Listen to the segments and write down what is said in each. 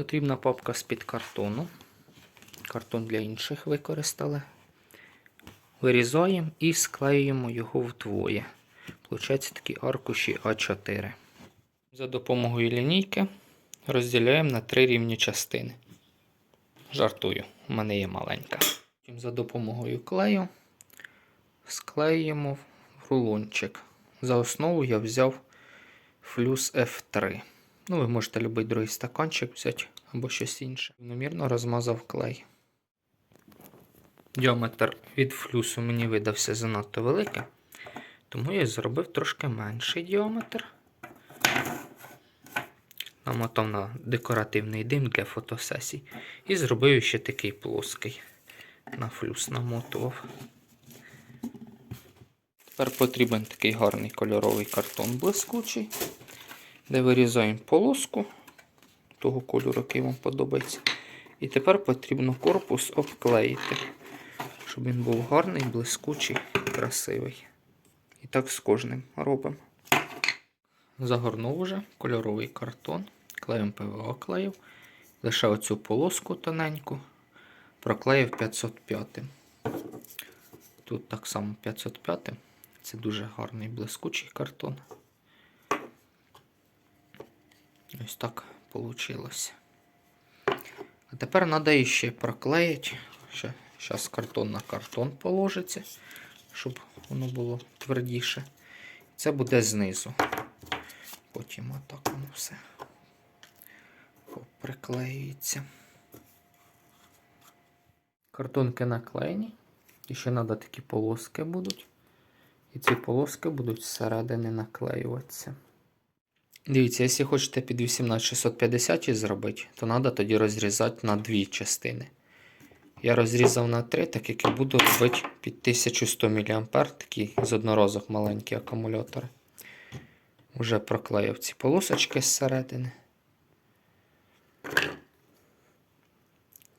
Потрібна папка з-під картону. Картон для інших використали. Вирізаємо і склеюємо його вдвоє. Получається такі аркуші А4. За допомогою лінійки розділяємо на три рівні частини. Жартую, у мене є маленька. За допомогою клею склеюємо в рулончик. За основу я взяв флюс F3. Ну, ви можете любий другий стаканчик взяти або щось інше. Рівномірно розмазав клей. Діаметр від флюсу мені видався занадто великий, тому я зробив трошки менший діаметр. Намотав на декоративний дим для фотосесій. І зробив ще такий плоский. На флюс намотував. Тепер потрібен такий гарний кольоровий картон блискучий, де вирізаємо полоску того кольору, який вам подобається. І тепер потрібно корпус обклеїти, щоб він був гарний, блискучий, красивий. І так з кожним робимо. Загорнув уже кольоровий картон, клеєм ПВА клеїв. Лише оцю полоску тоненьку проклеїв 505. Тут так само 505. Це дуже гарний блискучий картон. Ось так вийшло. А тепер треба ще проклеїти. Зараз картон на картон положиться, щоб воно було твердіше. Це буде знизу. Потім отак воно все приклеюється. Картонки наклеєні. І ще треба такі полоски будуть. І ці полоски будуть зсередини наклеюватися. Дивіться, якщо хочете під 18650 зробити, то треба тоді розрізати на дві частини. Я розрізав на три, так як я буду робити під 1100 мА, такий з одноразок маленькі акумулятори. Уже проклеїв ці полосочки зсередини.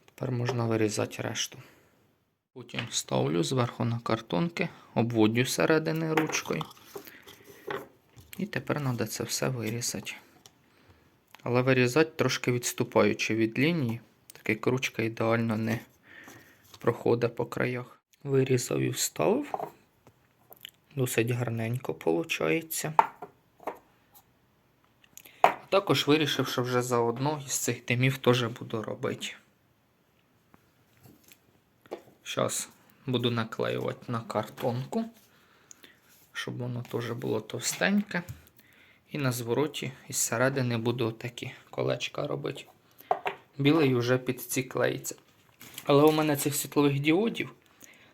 Тепер можна вирізати решту. Потім ставлю зверху на картонки, обводю середини ручкою. І тепер треба це все вирізати. Але вирізати трошки відступаючи від лінії, так як ручка ідеально не проходить по краях. Вирізав і вставив. Досить гарненько виходить. Також вирішив, що вже заодно із цих димів теж буду робити. Зараз буду наклеювати на картонку, щоб воно теж було товстеньке. І на звороті із середини буду такі колечка робити. Білий вже під ці клеїться. Але у мене цих світлових діодів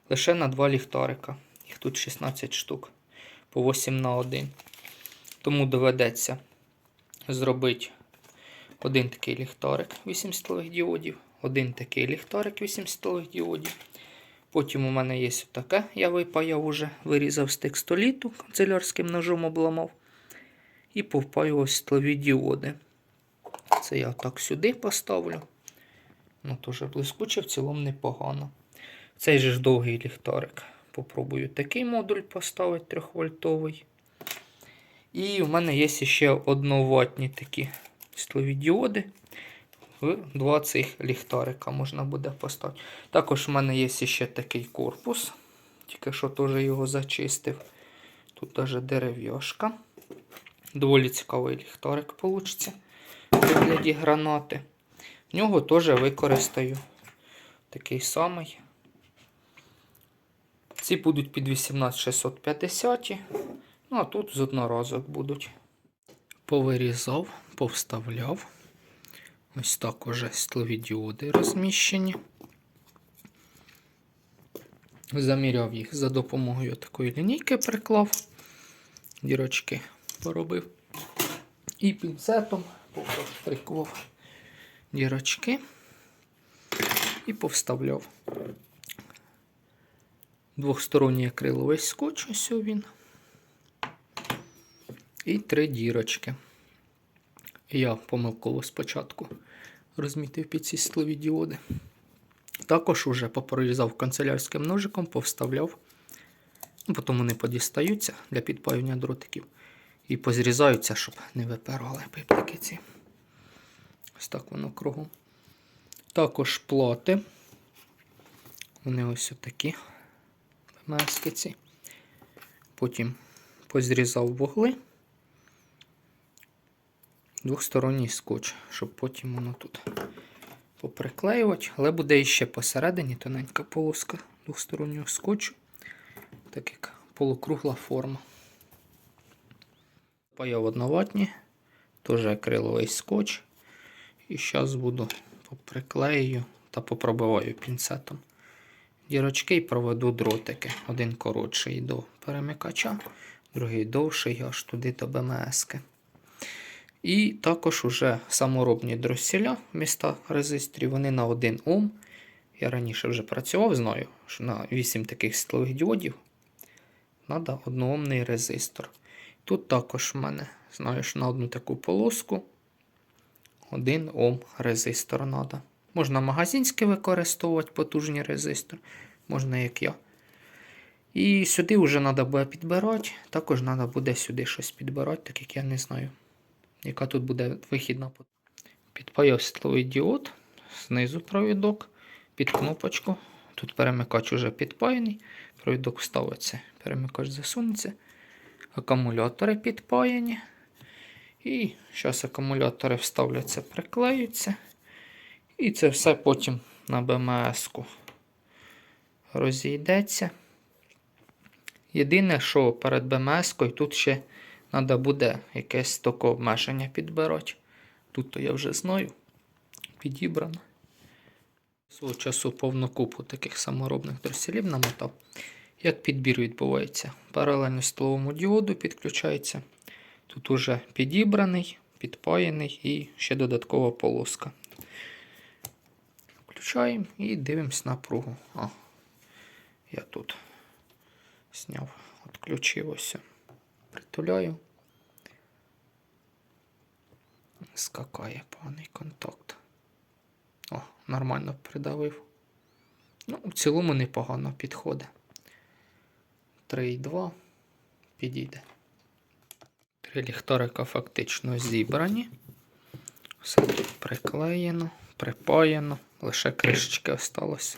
лише на два ліхтарика. Їх тут 16 штук по 8 на 1. Тому доведеться зробити один такий ліхтарик 8 світлових діодів, один такий ліхтарик 8 світлових діодів. Потім у мене є таке, я випаяв уже, вирізав з текстоліту, канцелярським ножом обламав. І повпаю ось світлові діоди. Це я так сюди поставлю. Ну, теж блискуче, в цілому непогано. Цей же ж довгий ліхтарик. Попробую такий модуль поставити 3 вольтовий. І в мене є ще одноватні такі світлові діоди. В два цих ліхтарика можна буде поставити. Також в мене є ще такий корпус. Тільки що теж його зачистив. Тут навіть дерев'яшка. Доволі цікавий ліхтарик вийде в вигляді гранати. В нього теж використаю такий самий. Ці будуть під 18650. Ну, а тут з одноразок будуть. Повирізав, повставляв. Ось так уже світлові розміщені. Заміряв їх за допомогою такої лінійки, приклав, дірочки поробив. І пінцетом повштрикував дірочки і повставляв. Двохсторонній акриловий скотч, ось він. І три дірочки. Я помилково спочатку розмітив під ці світлові діоди. Також уже попрорізав канцелярським ножиком, повставляв. Ну, Потім вони подістаються для підпаювання дротиків. І позрізаються, щоб не випирали пиплики ці. Ось так воно кругом. Також плати. Вони ось такі ці. Потім позрізав вугли. Двохсторонній скотч, щоб потім воно тут поприклеювати. Але буде іще посередині тоненька полоска двохстороннього скотчу. Так як полукругла форма. Паяв одноватні, теж акриловий скотч. І зараз буду поприклею та попробиваю пінцетом дірочки і проведу дротики. Один коротший до перемикача, другий довший аж туди до БМС. І також уже саморобні дросіля міста резисторів, вони на 1 Ом. Я раніше вже працював, знаю, що на 8 таких світлових діодів треба одноомний резистор. Тут також в мене, знаю, що на одну таку полоску 1 Ом резистор треба. Можна магазинський використовувати потужні резистори, можна як я. І сюди вже треба буде підбирати. Також треба буде сюди щось підбирати, так як я не знаю, яка тут буде вихідна. Підпаяв світловий діод, знизу провідок, під кнопочку. Тут перемикач вже підпаяний, провідок вставиться, перемикач засунеться. Акумулятори підпаяні. І зараз акумулятори вставляться, приклеються. І це все потім на БМС-ку розійдеться. Єдине, що перед БМС-кою тут ще треба буде якесь таке обмеження підбирати. Тут то я вже знаю, підібрано. Свого часу повну купу таких саморобних дросілів намотав. Як підбір відбувається? Паралельно столовому діоду підключається. Тут уже підібраний, підпаяний і ще додаткова полоска. Включаємо і дивимось напругу. А, я тут зняв, відключив ось. Притуляю. Скакає поганий контакт. О, нормально придавив. Ну, в цілому непогано підходить. 3,2 підійде. Три ліхтарика фактично зібрані. Все приклеєно, припаяно, лише кришечки осталося.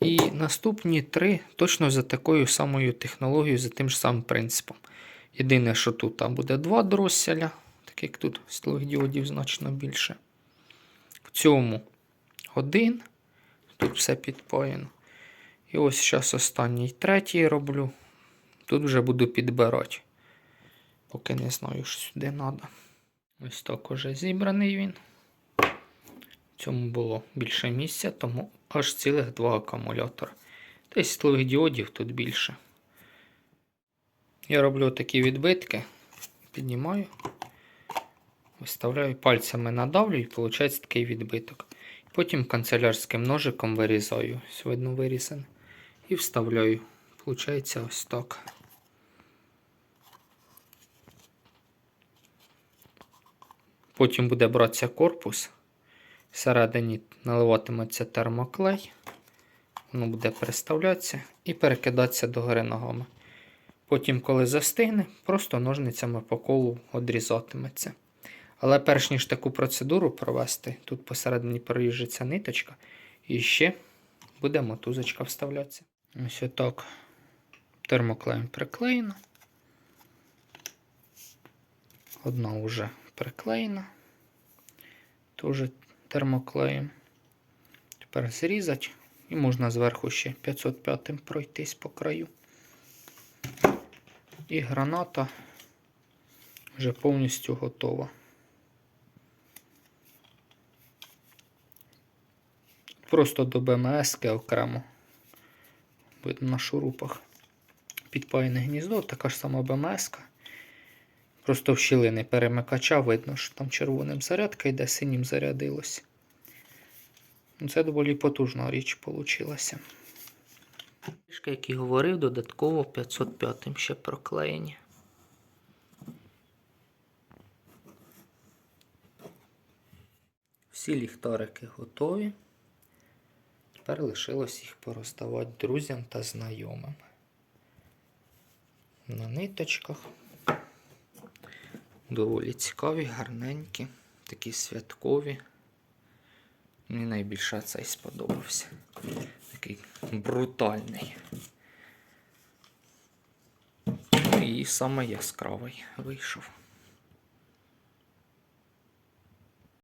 І наступні три точно за такою самою технологією, за тим ж самим принципом. Єдине, що тут там буде два дросселя, так як тут світлових діодів значно більше. В цьому один. Тут все підпаяно. І ось зараз останній третій роблю. Тут вже буду підбирати. Поки не знаю, що сюди треба. Ось так уже зібраний він. В цьому було більше місця, тому аж цілих два акумулятора. Десь світлових діодів тут більше. Я роблю такі відбитки, піднімаю, виставляю пальцями надавлю і виходить такий відбиток. Потім канцелярським ножиком вирізаю, ось видно вирізане. І вставляю. Получається ось так. Потім буде братися корпус. Всередині наливатиметься термоклей. Воно буде переставлятися і перекидатися догори ногами. Потім, коли застигне, просто ножницями по колу одрізатиметься. Але перш ніж таку процедуру провести, тут посередині проріжеться ниточка, і ще буде мотузочка вставлятися. Ось отак термоклеєм приклеєно. Одна вже приклеєна. Теж термоклеєм. Тепер зрізати і можна зверху ще 505 пройтись по краю. І граната вже повністю готова. Просто до БМС окремо. Видно на шурупах. Підпаяне гніздо, така ж сама БМС. -ка. Просто в щілини перемикача видно, що там червоним зарядка йде, синім зарядилось. Ну, це доволі потужна річ вийшла. Фішки, як і говорив, додатково 505 ще проклеєні. Всі ліхтарики готові. Тепер лишилось їх пороздавати друзям та знайомим. На ниточках. Доволі цікаві, гарненькі. такі святкові. Мені найбільше цей сподобався. Такий брутальний. Ну і саме яскравий вийшов.